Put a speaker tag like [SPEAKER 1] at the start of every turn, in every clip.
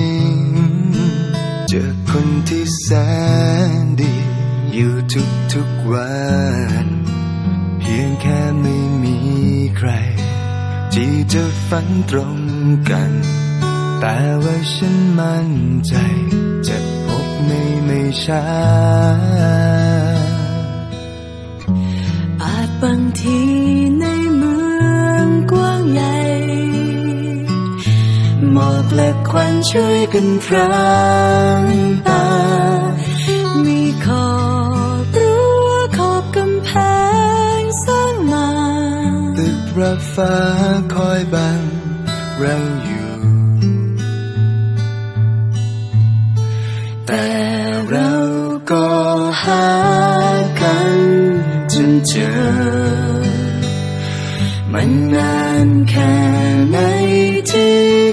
[SPEAKER 1] เจอคนที่แส นดี อยู่ทุกทุกวัน เพียงแค่ไม่มีใคร ที่จะฝันตรงกัน แต่ว่าฉันมั่นใจ จะพบไม่ไม่ช้า
[SPEAKER 2] และควันช่วยกันพรางตา มีขอบรั้วขอบกำแพงสร้างมา
[SPEAKER 1] ตึกระฟ้าคอยบังเราอยู่ แต่เราก็หากันจนเจอ มันนานแค่ไหนที่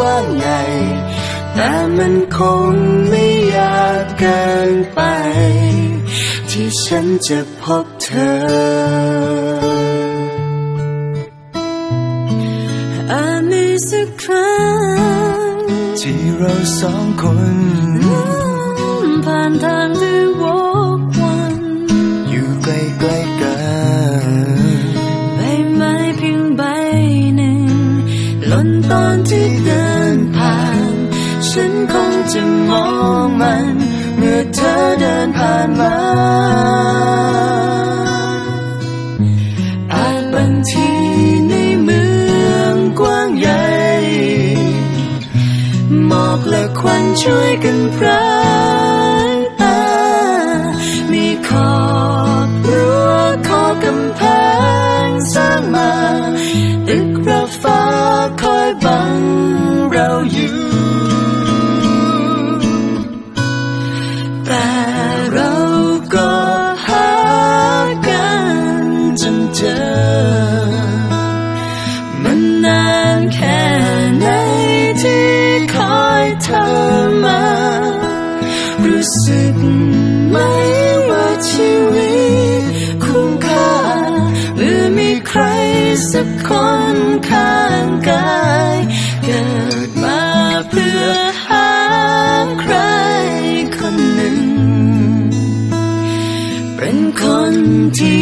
[SPEAKER 1] ว้างใหญ่ แต่มันคงไม่ยากเกินไป ที่ฉันจะพบเธอ
[SPEAKER 2] อาจมีสักครั้ง
[SPEAKER 1] ที่เราสองคน
[SPEAKER 2] ผ่านทางที่วก หล่นตอนที่เดินผ่าน ฉันคงจะมองมัน เมื่อเธอเดินผ่านมาอาจบางทีในเมืองกว้างใหญ่หมอกและควันช่วยกันพราง เราอยู่แต่เราก็หากันจนเจอ มันนานแค่ไหนที่คอยเธอมา รู้สึกไหมว่าชีวิตคุ้มค่าเมื่อมีใครสักคนข้างกาย คนที่